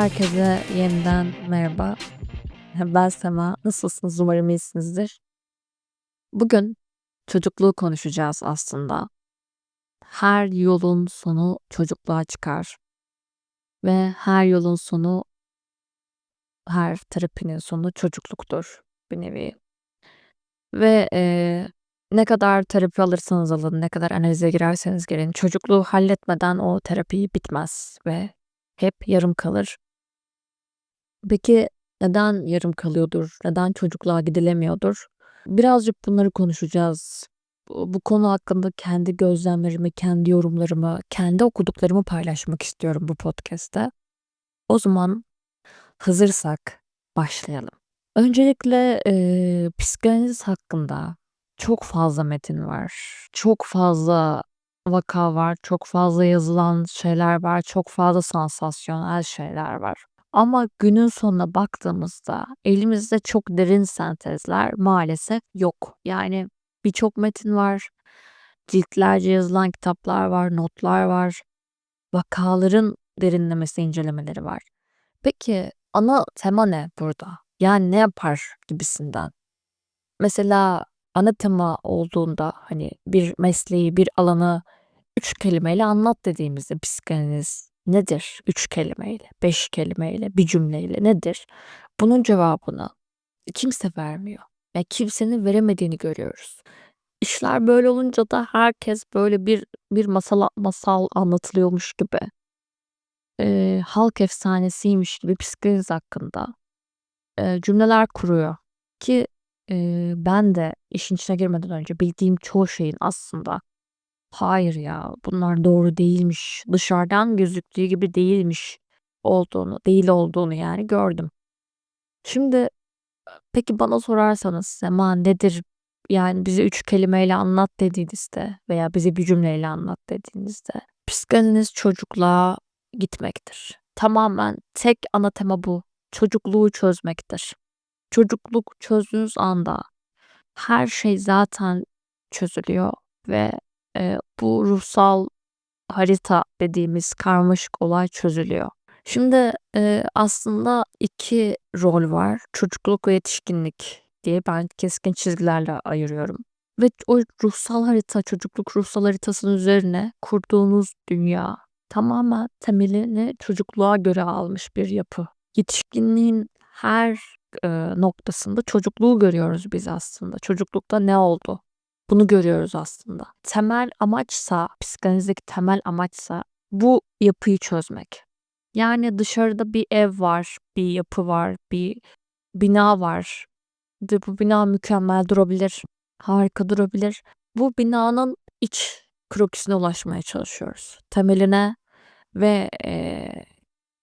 Herkese yeniden merhaba. Ben Sema. Nasılsınız? Umarım iyisinizdir. Bugün çocukluğu konuşacağız aslında. Her yolun sonu çocukluğa çıkar. Ve her yolun sonu, her terapinin sonu çocukluktur bir nevi. Ve eee, ne kadar terapi alırsanız alın, ne kadar analize girerseniz girin, çocukluğu halletmeden o terapi bitmez ve hep yarım kalır. Peki neden yarım kalıyordur? Neden çocukluğa gidilemiyordur? Birazcık bunları konuşacağız. Bu, konu hakkında kendi gözlemlerimi, kendi yorumlarımı, kendi okuduklarımı paylaşmak istiyorum bu podcast'te. O zaman hazırsak başlayalım. Öncelikle e, psikanaliz hakkında çok fazla metin var. Çok fazla vaka var. Çok fazla yazılan şeyler var. Çok fazla sansasyonel şeyler var. Ama günün sonuna baktığımızda elimizde çok derin sentezler maalesef yok. Yani birçok metin var, ciltlerce yazılan kitaplar var, notlar var, vakaların derinlemesi incelemeleri var. Peki ana tema ne burada? Yani ne yapar gibisinden. Mesela ana tema olduğunda hani bir mesleği, bir alanı üç kelimeyle anlat dediğimizde psikanaliz nedir? Üç kelimeyle, beş kelimeyle, bir cümleyle nedir? Bunun cevabını kimse vermiyor. Yani kimsenin veremediğini görüyoruz. İşler böyle olunca da herkes böyle bir bir masal masal anlatılıyormuş gibi, eee, halk efsanesiymiş gibi psikanaliz hakkında, eee, cümleler kuruyor ki, eee, ben de işin içine girmeden önce bildiğim çoğu şeyin aslında hayır ya bunlar doğru değilmiş, dışarıdan gözüktüğü gibi değilmiş olduğunu, değil olduğunu yani gördüm. Şimdi peki bana sorarsanız Sema nedir yani bize üç kelimeyle anlat dediğinizde veya bize bir cümleyle anlat dediğinizde psikanaliz çocukluğa gitmektir. Tamamen tek ana tema bu. Çocukluğu çözmektir. Çocukluk çözdüğünüz anda her şey zaten çözülüyor ve e, bu ruhsal harita dediğimiz karmaşık olay çözülüyor. Şimdi e, aslında iki rol var. Çocukluk ve yetişkinlik diye ben keskin çizgilerle ayırıyorum. Ve o ruhsal harita, çocukluk ruhsal haritasının üzerine kurduğunuz dünya tamamen temelini çocukluğa göre almış bir yapı. Yetişkinliğin her e, noktasında çocukluğu görüyoruz biz aslında. Çocuklukta ne oldu? Bunu görüyoruz aslında. Temel amaçsa, psikanalizdeki temel amaçsa bu yapıyı çözmek. Yani dışarıda bir ev var, bir yapı var, bir bina var. Ve bu bina mükemmel durabilir, harika durabilir. Bu binanın iç krokisine ulaşmaya çalışıyoruz. Temeline ve e,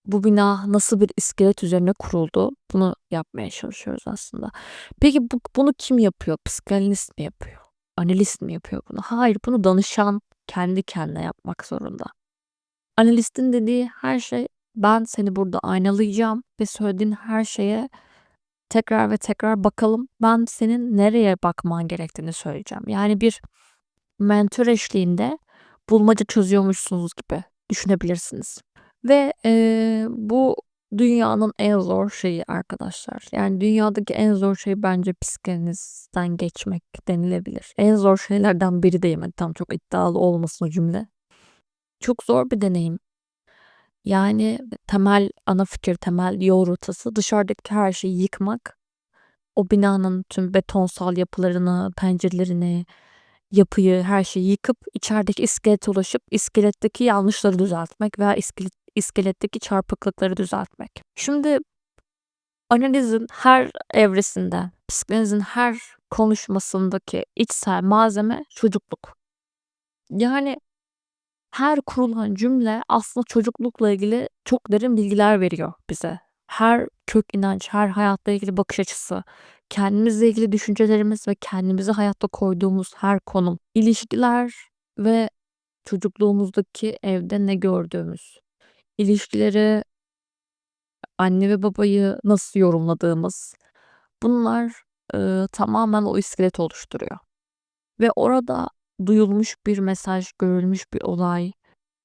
bu bina nasıl bir iskelet üzerine kuruldu bunu yapmaya çalışıyoruz aslında. Peki bu, bunu kim yapıyor? Psikanalist mi yapıyor? Analist mi yapıyor bunu? Hayır, bunu danışan kendi kendine yapmak zorunda. Analistin dediği her şey ben seni burada aynalayacağım ve söylediğin her şeye tekrar ve tekrar bakalım. Ben senin nereye bakman gerektiğini söyleyeceğim. Yani bir mentor eşliğinde bulmaca çözüyormuşsunuz gibi düşünebilirsiniz. Ve e, bu dünyanın en zor şeyi arkadaşlar. Yani dünyadaki en zor şey bence psikanalizden geçmek denilebilir. En zor şeylerden biri diyeyim. Hani tam çok iddialı olmasın o cümle. Çok zor bir deneyim. Yani temel ana fikir, temel yol rotası dışarıdaki her şeyi yıkmak. O binanın tüm betonsal yapılarını, pencerelerini, yapıyı, her şeyi yıkıp içerideki iskelete ulaşıp iskeletteki yanlışları düzeltmek veya iskelet, iskeletteki çarpıklıkları düzeltmek. Şimdi analizin her evresinde, psikanalizin her konuşmasındaki içsel malzeme çocukluk. Yani her kurulan cümle aslında çocuklukla ilgili çok derin bilgiler veriyor bize. Her kök inanç, her hayatla ilgili bakış açısı, kendimizle ilgili düşüncelerimiz ve kendimizi hayatta koyduğumuz her konum, ilişkiler ve çocukluğumuzdaki evde ne gördüğümüz, ilişkileri, anne ve babayı nasıl yorumladığımız bunlar e, tamamen o iskelet oluşturuyor. Ve orada duyulmuş bir mesaj, görülmüş bir olay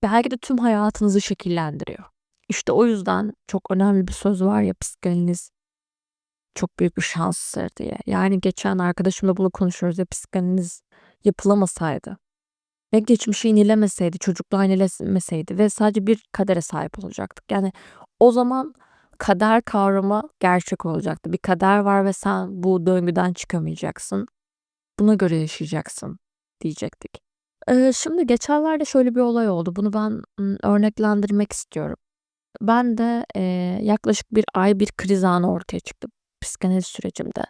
belki de tüm hayatınızı şekillendiriyor. İşte o yüzden çok önemli bir söz var ya psikanaliz çok büyük bir şanstır diye. Yani geçen arkadaşımla bunu konuşuyoruz ya psikanaliz yapılamasaydı ve geçmişi inilemeseydi, çocukluğa inilemeseydi ve sadece bir kadere sahip olacaktık. Yani o zaman kader kavramı gerçek olacaktı. Bir kader var ve sen bu döngüden çıkamayacaksın. Buna göre yaşayacaksın diyecektik. Ee, şimdi geçenlerde şöyle bir olay oldu. Bunu ben örneklendirmek istiyorum. Ben de e, yaklaşık bir ay bir kriz anı ortaya çıktı psikanaliz sürecimde.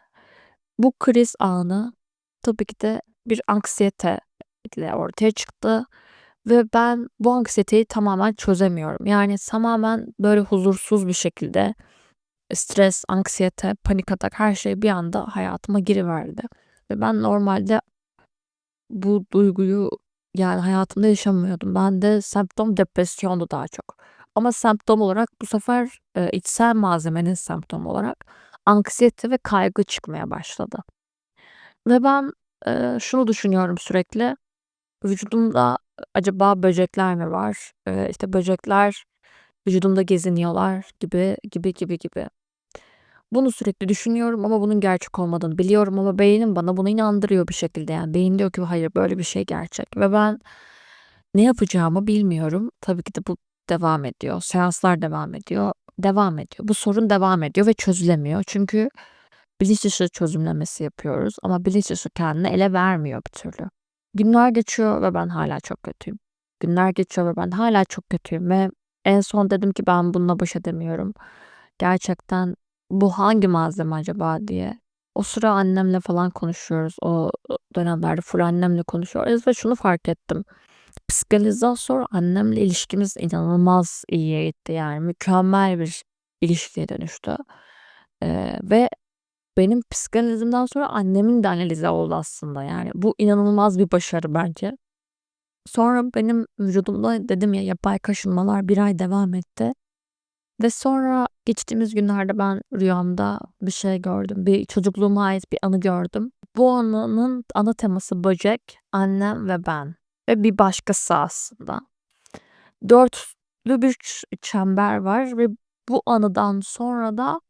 Bu kriz anı tabii ki de bir anksiyete ile ortaya çıktı ve ben bu anksiyeteyi tamamen çözemiyorum. Yani tamamen böyle huzursuz bir şekilde stres, anksiyete, panik atak her şey bir anda hayatıma giriverdi. Ve ben normalde bu duyguyu yani hayatımda yaşamıyordum. Ben de semptom depresyondu daha çok. Ama semptom olarak bu sefer e, içsel malzemenin semptomu olarak anksiyete ve kaygı çıkmaya başladı. Ve ben e, şunu düşünüyorum sürekli. Vücudumda acaba böcekler mi var? E, işte böcekler vücudumda geziniyorlar gibi gibi gibi gibi. Bunu sürekli düşünüyorum ama bunun gerçek olmadığını biliyorum ama beynim bana bunu inandırıyor bir şekilde. Yani beyin diyor ki hayır böyle bir şey gerçek ve ben ne yapacağımı bilmiyorum. Tabii ki de bu devam ediyor. Seanslar devam ediyor. Devam ediyor. Bu sorun devam ediyor ve çözülemiyor. Çünkü bilinç dışı çözümlemesi yapıyoruz ama bilinç dışı kendini ele vermiyor bir türlü. Günler geçiyor ve ben hala çok kötüyüm. Günler geçiyor ve ben hala çok kötüyüm ve en son dedim ki ben bununla baş edemiyorum. Gerçekten bu hangi malzeme acaba diye. O sıra annemle falan konuşuyoruz. O dönemlerde full annemle konuşuyoruz ve şunu fark ettim. Psikanalizden sonra annemle ilişkimiz inanılmaz iyiye gitti yani mükemmel bir ilişkiye dönüştü. Eee, ve benim psikanalizimden sonra annemin de analizi oldu aslında yani bu inanılmaz bir başarı bence. Sonra benim vücudumda dedim ya yapay kaşınmalar bir ay devam etti. Ve sonra geçtiğimiz günlerde ben rüyamda bir şey gördüm. Bir çocukluğuma ait bir anı gördüm. Bu anının ana teması böcek, annem ve ben. Ve bir başkası aslında. Dörtlü bir çember var ve bu anıdan sonra da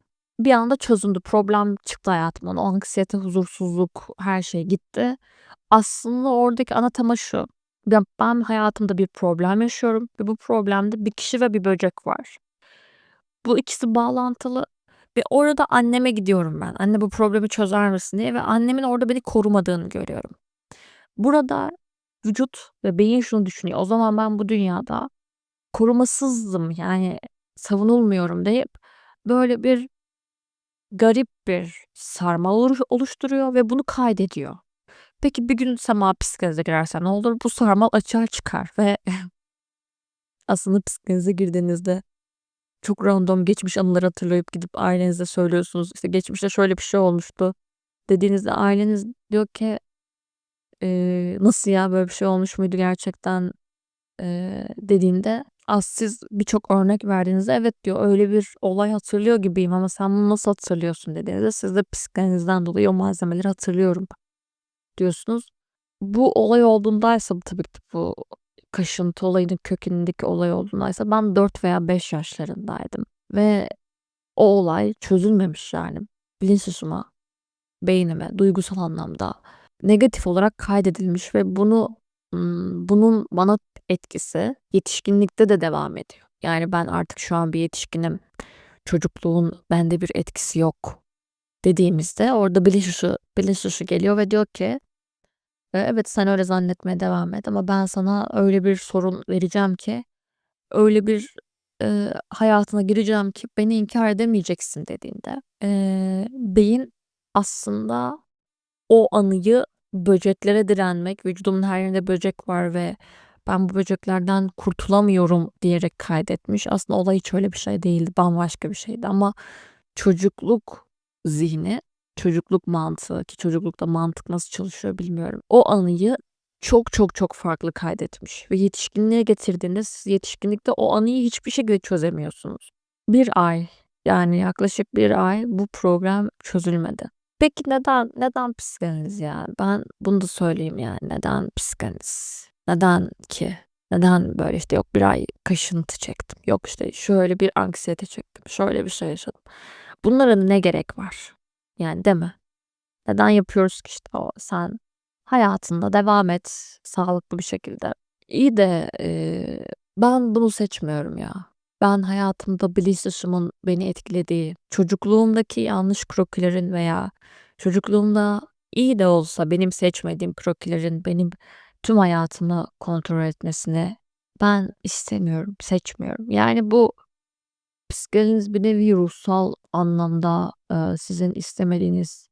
bir anda çözüldü. Problem çıktı hayatımdan. O anksiyete, huzursuzluk her şey gitti. Aslında oradaki ana tema şu. Ben, ben hayatımda bir problem yaşıyorum ve bu problemde bir kişi ve bir böcek var. Bu ikisi bağlantılı ve orada anneme gidiyorum ben. Anne bu problemi çözer misin diye ve annemin orada beni korumadığını görüyorum. Burada vücut ve beyin şunu düşünüyor. O zaman ben bu dünyada korumasızdım yani savunulmuyorum deyip böyle bir garip bir sarmal oluşturuyor ve bunu kaydediyor. Peki bir gün sema psikolojize girersen ne olur? Bu sarmal açığa çıkar ve aslında psikolojize girdiğinizde çok random geçmiş anıları hatırlayıp gidip ailenize söylüyorsunuz. İşte geçmişte şöyle bir şey olmuştu dediğinizde aileniz diyor ki eee, nasıl ya böyle bir şey olmuş muydu gerçekten eee, dediğinde az siz birçok örnek verdiğinizde evet diyor. Öyle bir olay hatırlıyor gibiyim ama sen bunu nasıl hatırlıyorsun? dediğinizde siz de psikanalizden dolayı o malzemeleri hatırlıyorum diyorsunuz. Bu olay olduğundaysa tabii ki bu kaşıntı olayının kökenindeki olay olduğundaysa ben 4 veya 5 yaşlarındaydım ve o olay çözülmemiş yani. Bilinç dışıma, beynime, duygusal anlamda negatif olarak kaydedilmiş ve bunu bunun bana etkisi yetişkinlikte de devam ediyor. Yani ben artık şu an bir yetişkinim. Çocukluğun bende bir etkisi yok dediğimizde orada bilinç dışı, bilinç dışı geliyor ve diyor ki e, evet sen öyle zannetmeye devam et ama ben sana öyle bir sorun vereceğim ki öyle bir e, hayatına gireceğim ki beni inkar edemeyeceksin dediğinde e, beyin aslında o anıyı böceklere direnmek, vücudumun her yerinde böcek var ve ben bu böceklerden kurtulamıyorum diyerek kaydetmiş. Aslında olay hiç öyle bir şey değildi. Bambaşka bir şeydi ama çocukluk zihni, çocukluk mantığı ki çocuklukta mantık nasıl çalışıyor bilmiyorum. O anıyı çok çok çok farklı kaydetmiş ve yetişkinliğe getirdiğinde siz yetişkinlikte o anıyı hiçbir şekilde çözemiyorsunuz. Bir ay yani yaklaşık bir ay bu program çözülmedi. Peki neden neden psikanaliz yani? Ben bunu da söyleyeyim yani neden psikanaliz? Neden ki? Neden böyle işte yok bir ay kaşıntı çektim. Yok işte şöyle bir anksiyete çektim. Şöyle bir şey yaşadım. Bunlara ne gerek var? Yani değil mi? Neden yapıyoruz ki işte o sen hayatında devam et sağlıklı bir şekilde. İyi de eee, ben bunu seçmiyorum ya. Ben hayatımda bilinç beni etkilediği, çocukluğumdaki yanlış krokilerin veya çocukluğumda iyi de olsa benim seçmediğim krokilerin benim tüm hayatımı kontrol etmesini ben istemiyorum, seçmiyorum. Yani bu psikanaliz bir nevi ruhsal anlamda eee, sizin istemediğiniz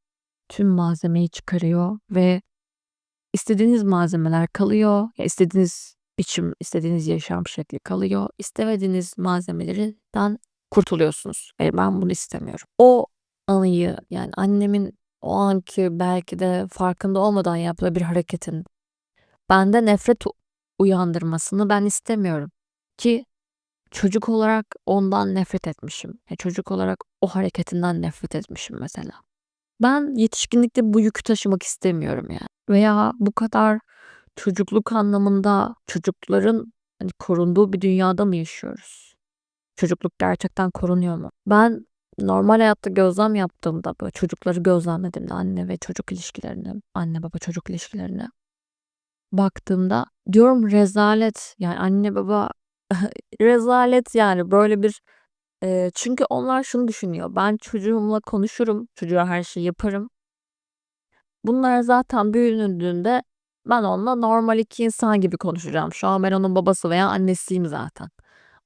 tüm malzemeyi çıkarıyor ve istediğiniz malzemeler kalıyor. Ya istediğiniz biçim, istediğiniz yaşam şekli kalıyor. İstemediğiniz malzemelerden kurtuluyorsunuz. Hayır ben bunu istemiyorum. O anıyı yani annemin o anki belki de farkında olmadan yaptığı bir hareketin bende nefret uyandırmasını ben istemiyorum. Ki çocuk olarak ondan nefret etmişim. Ya çocuk olarak o hareketinden nefret etmişim mesela. Ben yetişkinlikte bu yükü taşımak istemiyorum yani. Veya bu kadar çocukluk anlamında çocukların hani korunduğu bir dünyada mı yaşıyoruz? Çocukluk gerçekten korunuyor mu? Ben normal hayatta gözlem yaptığımda böyle çocukları gözlemlediğimde anne ve çocuk ilişkilerini, anne baba çocuk ilişkilerine baktığımda diyorum rezalet yani anne baba rezalet yani böyle bir Eee, çünkü onlar şunu düşünüyor. Ben çocuğumla konuşurum. Çocuğa her şeyi yaparım. Bunlar zaten büyüdüğünde ben onunla normal iki insan gibi konuşacağım. Şu an ben onun babası veya annesiyim zaten.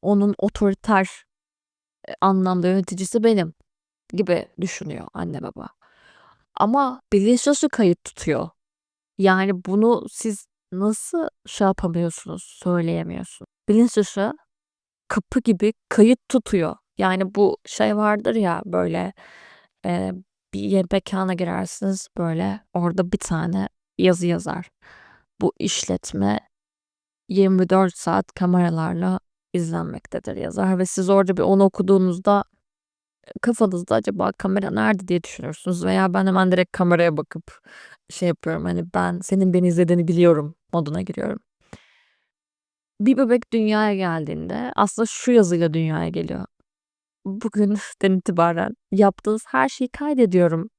Onun otoriter e, anlamda yöneticisi benim gibi düşünüyor anne baba. Ama bilinç dışı kayıt tutuyor. Yani bunu siz nasıl şey yapamıyorsunuz, söyleyemiyorsunuz. Bilinç dışı kapı gibi kayıt tutuyor. Yani bu şey vardır ya böyle e, bir mekana girersiniz böyle orada bir tane yazı yazar. Bu işletme 24 saat kameralarla izlenmektedir yazar ve siz orada bir onu okuduğunuzda kafanızda acaba kamera nerede diye düşünürsünüz veya ben hemen direkt kameraya bakıp şey yapıyorum hani ben senin beni izlediğini biliyorum moduna giriyorum. Bir bebek dünyaya geldiğinde aslında şu yazıyla dünyaya geliyor. Bugünden itibaren yaptığınız her şeyi kaydediyorum.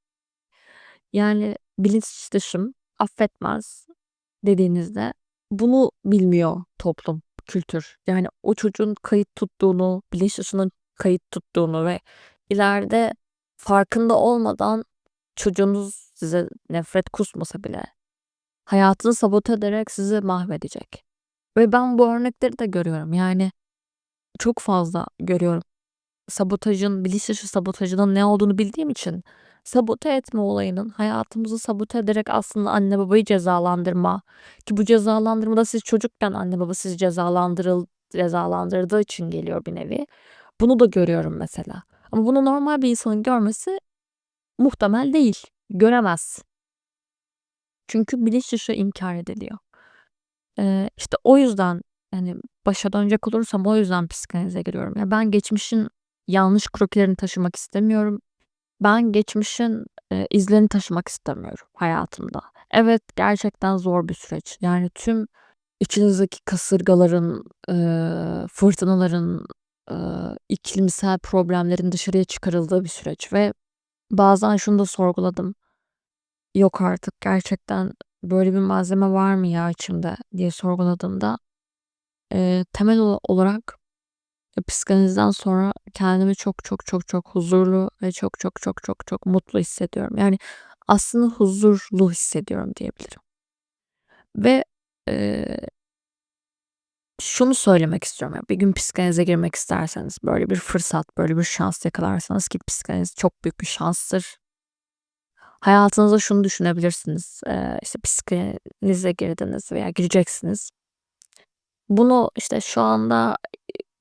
Yani bilinç dışım affetmez dediğinizde bunu bilmiyor toplum, kültür. Yani o çocuğun kayıt tuttuğunu, bilinç dışının kayıt tuttuğunu ve ileride farkında olmadan çocuğunuz size nefret kusmasa bile hayatını sabote ederek sizi mahvedecek. Ve ben bu örnekleri de görüyorum. Yani çok fazla görüyorum. Sabotajın, bilinç dışı sabotajının ne olduğunu bildiğim için sabote etme olayının hayatımızı sabote ederek aslında anne babayı cezalandırma ki bu cezalandırmada siz çocukken anne baba sizi cezalandırıl cezalandırdığı için geliyor bir nevi. Bunu da görüyorum mesela. Ama bunu normal bir insanın görmesi muhtemel değil. Göremez. Çünkü bilinç dışı inkar ediliyor. Eee, işte o yüzden hani başa dönecek olursam o yüzden psikanalize giriyorum. Ya ben geçmişin yanlış krokilerini taşımak istemiyorum. Ben geçmişin eee, izlerini taşımak istemiyorum hayatımda. Evet gerçekten zor bir süreç. Yani tüm içinizdeki kasırgaların, eee, fırtınaların, eee, iklimsel problemlerin dışarıya çıkarıldığı bir süreç ve bazen şunu da sorguladım. Yok artık gerçekten böyle bir malzeme var mı ya içimde diye sorguladığımda eee, temel ola- olarak e, psikanalizden sonra kendimi çok çok çok çok huzurlu ve çok çok çok çok çok mutlu hissediyorum. Yani aslında huzurlu hissediyorum diyebilirim. Ve eee, şunu söylemek istiyorum. ya, Bir gün psikanalize girmek isterseniz böyle bir fırsat, böyle bir şans yakalarsanız ki psikanaliz çok büyük bir şanstır. Hayatınızda şunu düşünebilirsiniz. Eee, işte psikanalize girdiniz veya gireceksiniz. Bunu işte şu anda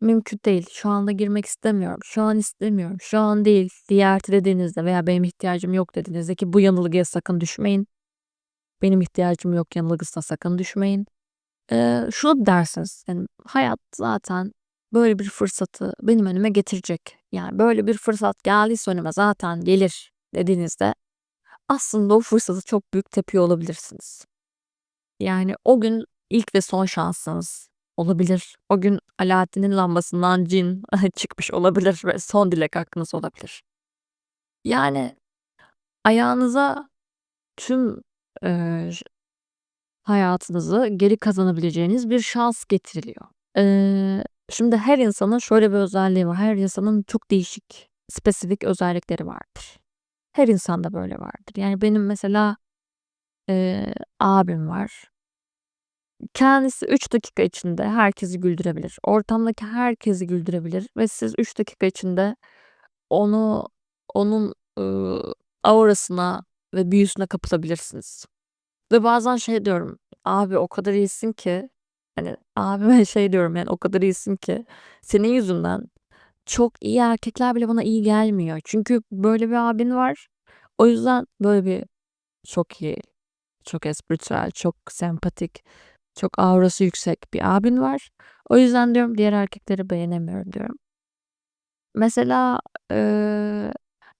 mümkün değil. Şu anda girmek istemiyorum. Şu an istemiyorum. Şu an değil diye ertelediğinizde veya benim ihtiyacım yok dediğinizde ki bu yanılgıya sakın düşmeyin. Benim ihtiyacım yok yanılgısına sakın düşmeyin. Eee, şunu dersiniz. Yani hayat zaten böyle bir fırsatı benim önüme getirecek. Yani böyle bir fırsat geldiyse önüme zaten gelir dediğinizde aslında o fırsatı çok büyük tepiyor olabilirsiniz. Yani o gün ilk ve son şansınız. olabilir. O gün Alaaddin'in lambasından cin çıkmış olabilir ve son dilek hakkınız olabilir. Yani ayağınıza tüm eee, hayatınızı geri kazanabileceğiniz bir şans getiriliyor. Eee, şimdi her insanın şöyle bir özelliği var. Her insanın çok değişik, spesifik özellikleri vardır. Her insanda böyle vardır. Yani benim mesela eee, abim var. Kendisi 3 dakika içinde herkesi güldürebilir. Ortamdaki herkesi güldürebilir ve siz 3 dakika içinde onu onun ııı, aurasına ve büyüsüne kapılabilirsiniz. Ve bazen şey diyorum, abi o kadar iyisin ki hani abime şey diyorum yani o kadar iyisin ki senin yüzünden çok iyi erkekler bile bana iyi gelmiyor. Çünkü böyle bir abin var. O yüzden böyle bir çok iyi, çok espritüel, çok sempatik, çok aurası yüksek bir abin var. O yüzden diyorum diğer erkekleri beğenemiyorum diyorum. Mesela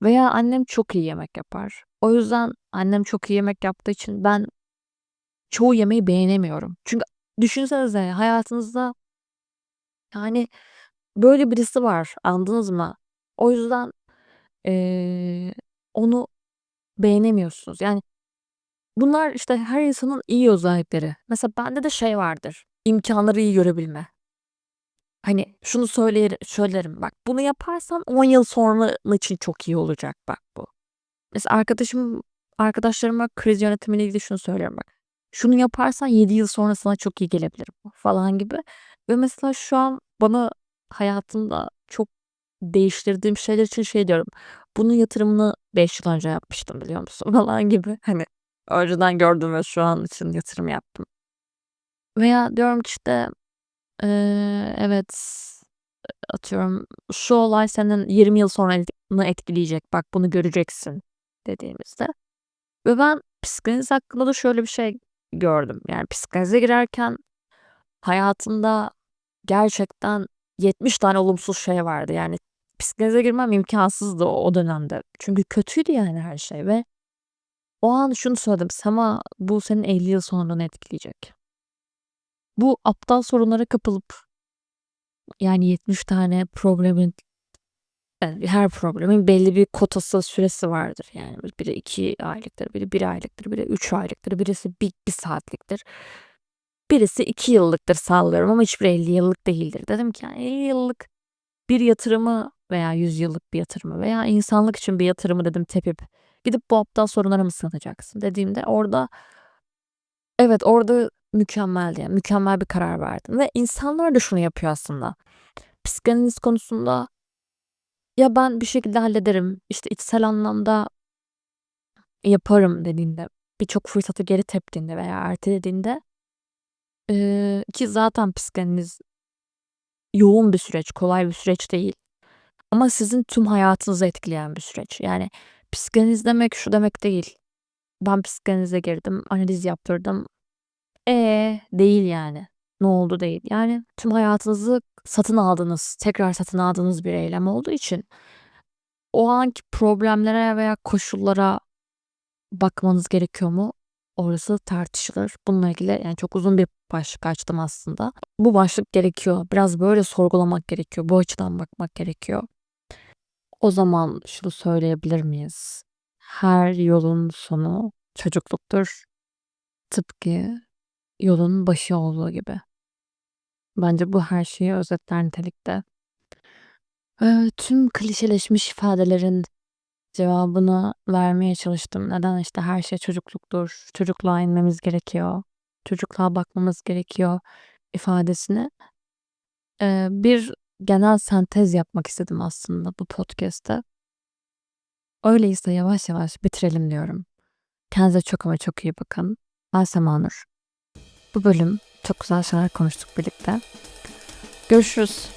veya annem çok iyi yemek yapar. O yüzden annem çok iyi yemek yaptığı için ben çoğu yemeği beğenemiyorum. Çünkü düşünsenize hayatınızda yani böyle birisi var. Anladınız mı? O yüzden eee, onu beğenemiyorsunuz. Yani bunlar işte her insanın iyi özellikleri. Mesela bende de şey vardır. İmkanları iyi görebilme. Hani şunu söyler, söylerim bak bunu yaparsan 10 yıl sonra için çok iyi olacak bak bu. Mesela arkadaşım arkadaşlarıma kriz yönetimiyle ilgili şunu söylüyorum bak. Şunu yaparsan 7 yıl sonra sana çok iyi gelebilir falan gibi. Ve mesela şu an bana hayatımda çok değiştirdiğim şeyler için şey diyorum. Bunun yatırımını 5 yıl önce yapmıştım biliyor musun falan gibi. Hani önceden gördüm ve şu an için yatırım yaptım. Veya diyorum ki işte eee, evet atıyorum şu olay senin 20 yıl sonranı etkileyecek. Bak bunu göreceksin dediğimizde. Ve ben psikanaliz hakkında da şöyle bir şey gördüm. Yani psikanalize girerken hayatımda gerçekten 70 tane olumsuz şey vardı. Yani psikanalize girmem imkansızdı o, o dönemde. Çünkü kötüydü yani her şey ve o an şunu söyledim. Sema bu senin 50 yıl sonranı etkileyecek. Bu aptal sorunlara kapılıp yani 70 tane problemin yani her problemin belli bir kotası süresi vardır. Yani biri 2 aylıktır, biri 1 aylıktır, biri 3 aylıktır, birisi 1, 1 saatliktir. Birisi 2 yıllıktır sallıyorum ama hiçbir 50 yıllık değildir. Dedim ki yani 50 yıllık bir yatırımı veya 100 yıllık bir yatırımı veya insanlık için bir yatırımı dedim tepip gidip bu aptal sorunlara mı sığınacaksın dediğimde orada evet orada mükemmeldi yani mükemmel bir karar verdim ve insanlar da şunu yapıyor aslında. Psikanaliz konusunda ya ben bir şekilde hallederim işte içsel anlamda yaparım dediğinde birçok fırsatı geri teptiğinde veya ertelediğinde eee, ki zaten psikanaliz yoğun bir süreç, kolay bir süreç değil. Ama sizin tüm hayatınızı etkileyen bir süreç. Yani psikanaliz demek şu demek değil. Ben psikanalize girdim, analiz yaptırdım. E değil yani. Ne oldu değil. Yani tüm hayatınızı satın aldığınız, tekrar satın aldığınız bir eylem olduğu için o anki problemlere veya koşullara bakmanız gerekiyor mu? Orası tartışılır. Bununla ilgili yani çok uzun bir başlık açtım aslında. Bu başlık gerekiyor. Biraz böyle sorgulamak gerekiyor. Bu açıdan bakmak gerekiyor. O zaman şunu söyleyebilir miyiz? Her yolun sonu çocukluktur. Tıpkı yolun başı olduğu gibi. Bence bu her şeyi özetler nitelikte. Eee, tüm klişeleşmiş ifadelerin cevabını vermeye çalıştım. Neden işte her şey çocukluktur, çocukluğa inmemiz gerekiyor, çocukluğa bakmamız gerekiyor ifadesini. Eee, bir genel sentez yapmak istedim aslında bu podcast'te. Öyleyse yavaş yavaş bitirelim diyorum. Kendinize çok ama çok iyi bakın. Ben Sema. Bu bölüm çok güzel şeyler konuştuk birlikte. Görüşürüz.